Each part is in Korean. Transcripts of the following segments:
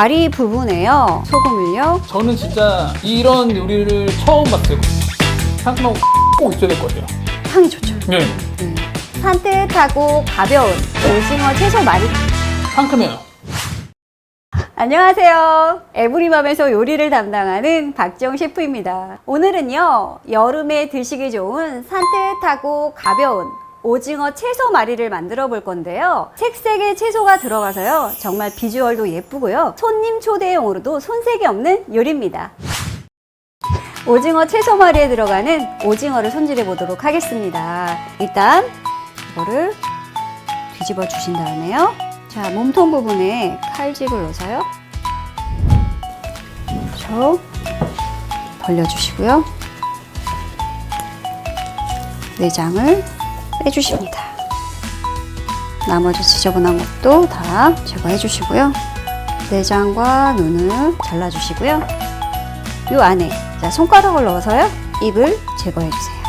다리 부분에요. 소금을요. 저는 진짜 이런 요리를 처음 봤어요. 상큼하고 꼭 있어야 될 것 같아요. 향이 좋죠. 네. 음. 산뜻하고 가벼운 오징어 채소 말이 상큼해요. 안녕하세요. 에브리맘에서 요리를 담당하는 박지영 셰프입니다. 오늘은요, 여름에 드시기 좋은 산뜻하고 가벼운 오징어 채소 마리를 만들어 볼 건데요. 색색의 채소가 들어가서요, 정말 비주얼도 예쁘고요. 손님 초대용으로도 손색이 없는 요리입니다. 오징어 채소 마리에 들어가는 오징어를 손질해 보도록 하겠습니다. 일단 이거를 뒤집어 주신 다음에요. 자, 몸통 부분에 칼집을 넣어서요. 저 벌려주시고요. 내장을 빼주십니다. 나머지 지저분한 것도 다 제거해 주시고요. 내장과 눈을 잘라주시고요. 이 안에 자, 손가락을 넣어서요. 잎을 제거해 주세요.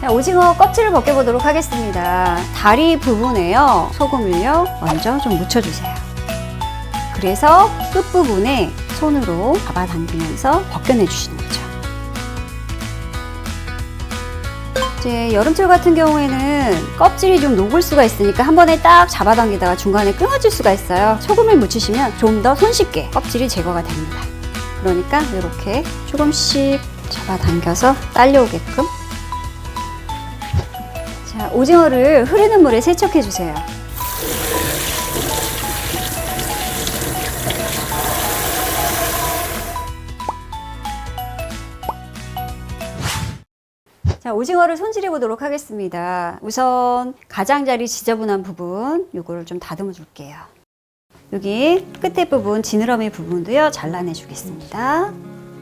자, 오징어 껍질을 벗겨보도록 하겠습니다. 다리 부분에요. 소금을요. 먼저 좀 묻혀주세요. 그래서 끝부분에 손으로 잡아당기면서 벗겨내 주시는 이제 여름철 같은 경우에는 껍질이 좀 녹을 수가 있으니까 한 번에 딱 잡아당기다가 중간에 끊어질 수가 있어요. 소금을 묻히시면 좀 더 손쉽게 껍질이 제거가 됩니다. 그러니까 이렇게 조금씩 잡아당겨서 딸려오게끔 자, 오징어를 흐르는 물에 세척해 주세요. 자, 오징어를 손질해 보도록 하겠습니다. 우선 가장자리 지저분한 부분, 요거를 좀 다듬어 줄게요. 여기 끝에 부분, 지느러미 부분도요, 잘라내 주겠습니다.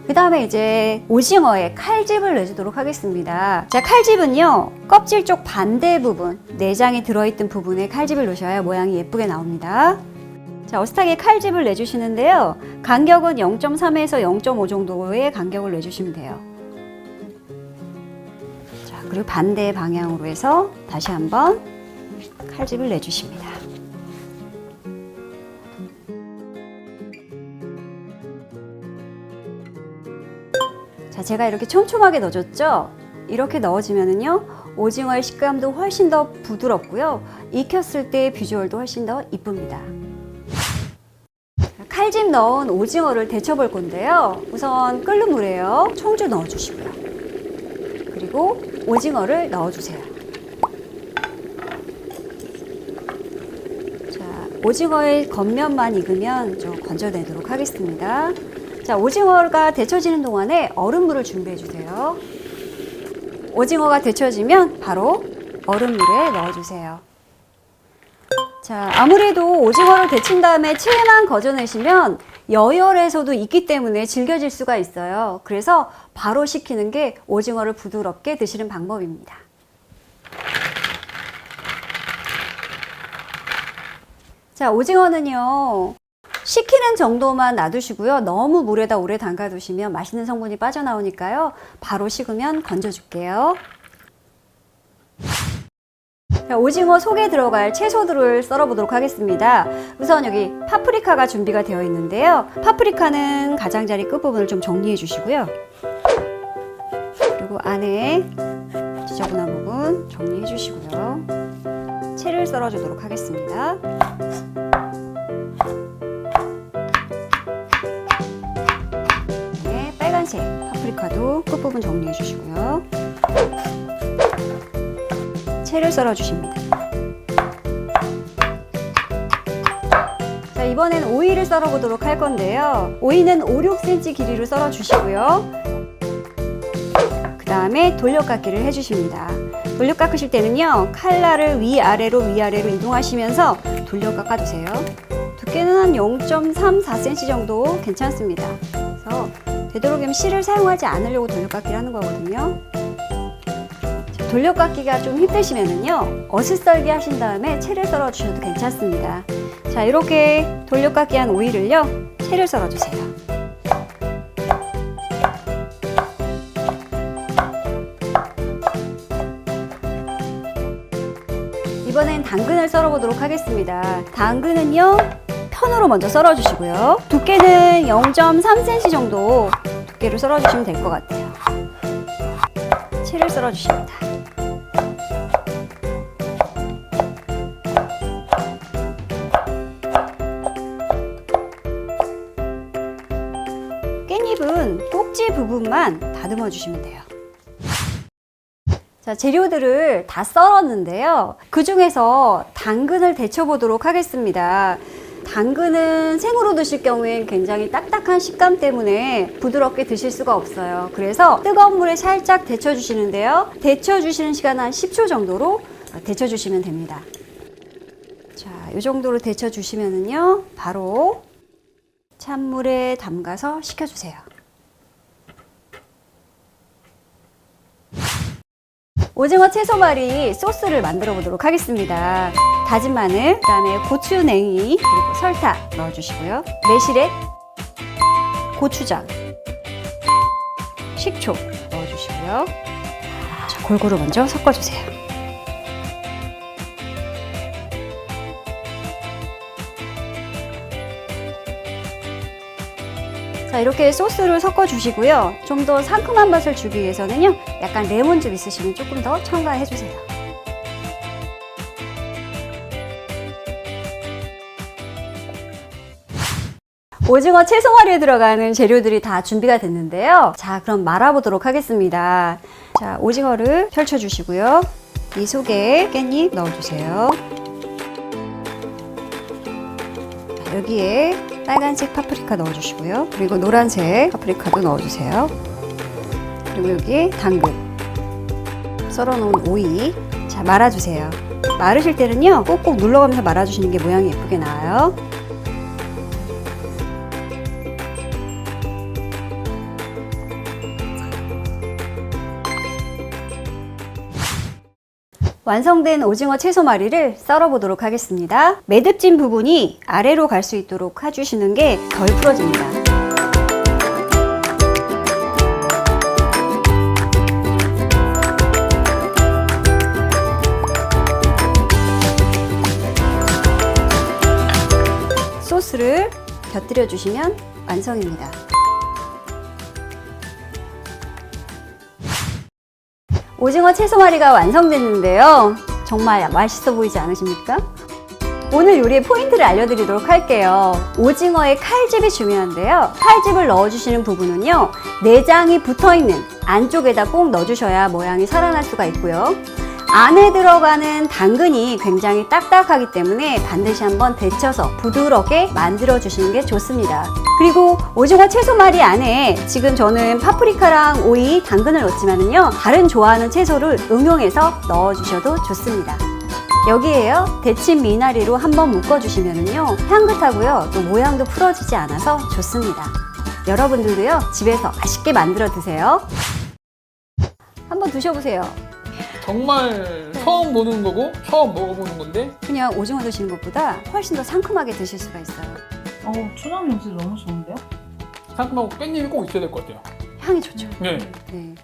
그 다음에 이제 오징어에 칼집을 내주도록 하겠습니다. 자, 칼집은요, 껍질 쪽 반대 부분, 내장이 들어있던 부분에 칼집을 놓으셔야 모양이 예쁘게 나옵니다. 자, 어슷하게 칼집을 내주시는데요. 간격은 0.3에서 0.5 정도의 간격을 내주시면 돼요. 자, 그리고 반대 방향으로 해서 다시 한번 칼집을 내주십니다. 자, 제가 이렇게 촘촘하게 넣어줬죠? 이렇게 넣어주면은요, 오징어의 식감도 훨씬 더 부드럽고요. 익혔을 때 비주얼도 훨씬 더 이쁩니다. 칼집 넣은 오징어를 데쳐볼 건데요. 우선 끓는 물에요. 청주 넣어주시고요. 그리고 오징어를 넣어주세요. 자, 오징어의 겉면만 익으면 좀 건져내도록 하겠습니다. 자, 오징어가 데쳐지는 동안에 얼음물을 준비해 주세요. 오징어가 데쳐지면 바로 얼음물에 넣어주세요. 자, 아무래도 오징어를 데친 다음에 체만 거저내시면 여열에서도 있기 때문에 질겨질 수가 있어요. 그래서 바로 식히는 게 오징어를 부드럽게 드시는 방법입니다. 자, 오징어는요. 식히는 정도만 놔두시고요. 너무 물에다 오래 담가두시면 맛있는 성분이 빠져나오니까요. 바로 식으면 건져줄게요. 자, 오징어 속에 들어갈 채소들을 썰어보도록 하겠습니다. 우선 여기 파프리카가 준비가 되어 있는데요. 파프리카는 가장자리 끝부분을 좀 정리해 주시고요. 그리고 안에 지저분한 부분 정리해 주시고요. 채를 썰어 주도록 하겠습니다. 네, 빨간색 파프리카도 끝부분 정리해 주시고요. 채를 썰어 주십니다. 자, 이번엔 오이를 썰어 보도록 할 건데요. 오이는 5, 6cm 길이로 썰어 주시고요. 그 다음에 돌려깎기를 해 주십니다. 돌려 깎으실 때는요, 칼날을 위아래로 위아래로 이동하시면서 돌려 깎아 주세요. 두께는 한 0.3, 4cm 정도 괜찮습니다. 그래서 되도록이면 실을 사용하지 않으려고 돌려깎기를 하는 거거든요. 돌려깎기가 좀 힘드시면은요 어슷썰기 하신 다음에 채를 썰어 주셔도 괜찮습니다 자 이렇게 돌려깎기 한 오이를요 채를 썰어 주세요 이번엔 당근을 썰어 보도록 하겠습니다 당근은요 선으로 먼저 썰어 주시고요. 두께는 0.3cm 정도 두께로 썰어 주시면 될 것 같아요. 채를 썰어 주십니다. 부분만 다듬어 주시면 돼요. 자, 재료들을 다 썰었는데요. 그 중에서 당근을 데쳐 보도록 하겠습니다. 당근은 생으로 드실 경우엔 굉장히 딱딱한 식감 때문에 부드럽게 드실 수가 없어요. 그래서 뜨거운 물에 살짝 데쳐 주시는데요. 데쳐 주시는 시간 한 10초 정도로 데쳐 주시면 됩니다. 자, 이 정도로 데쳐 주시면은요, 바로 찬물에 담가서 식혀주세요. 오징어 채소말이 소스를 만들어 보도록 하겠습니다. 다진 마늘, 그다음에 고추 냉이, 그리고 설탕 넣어주시고요. 매실액, 고추장, 식초 넣어주시고요. 자, 골고루 먼저 섞어주세요. 자, 이렇게 소스를 섞어 주시고요. 좀 더 상큼한 맛을 주기 위해서는요. 약간 레몬즙 있으시면 조금 더 첨가해 주세요. 오징어 채소말이에 들어가는 재료들이 다 준비가 됐는데요. 자, 그럼 말아보도록 하겠습니다. 자, 오징어를 펼쳐 주시고요. 이 속에 깻잎 넣어 주세요. 여기에 빨간색 파프리카 넣어주시고요. 그리고 노란색 파프리카도 넣어주세요. 그리고 여기에 당근, 썰어놓은 오이, 자 말아주세요. 마르실 때는요, 꼭꼭 눌러가면서 말아주시는 게 모양이 예쁘게 나와요. 완성된 오징어 채소말이를 썰어 보도록 하겠습니다. 매듭진 부분이 아래로 갈 수 있도록 해주시는 게 덜 풀어집니다. 소스를 곁들여 주시면 완성입니다. 오징어 채소말이가 완성됐는데요. 정말 맛있어 보이지 않으십니까? 오늘 요리의 포인트를 알려드리도록 할게요. 오징어의 칼집이 중요한데요. 칼집을 넣어주시는 부분은요, 내장이 붙어 있는 안쪽에다 꼭 넣어주셔야 모양이 살아날 수가 있고요. 안에 들어가는 당근이 굉장히 딱딱하기 때문에 반드시 한번 데쳐서 부드럽게 만들어 주시는 게 좋습니다. 그리고 오징어 채소말이 안에 지금 저는 파프리카랑 오이, 당근을 넣었지만은요, 다른 좋아하는 채소를 응용해서 넣어 주셔도 좋습니다. 여기에요 데친 미나리로 한번 묶어주시면은요 향긋하고요 또 모양도 풀어지지 않아서 좋습니다. 여러분들도요 집에서 맛있게 만들어 드세요. 한번 드셔보세요. 정말 처음 보는 거고 처음 먹어보는 건데 그냥 오징어 드시는 것보다 훨씬 더 상큼하게 드실 수가 있어요. 어, 초장 냄새 너무 좋은데요? 상큼하고 깻잎이 꼭 있어야 될 것 같아요. 향이 좋죠. 네. 네.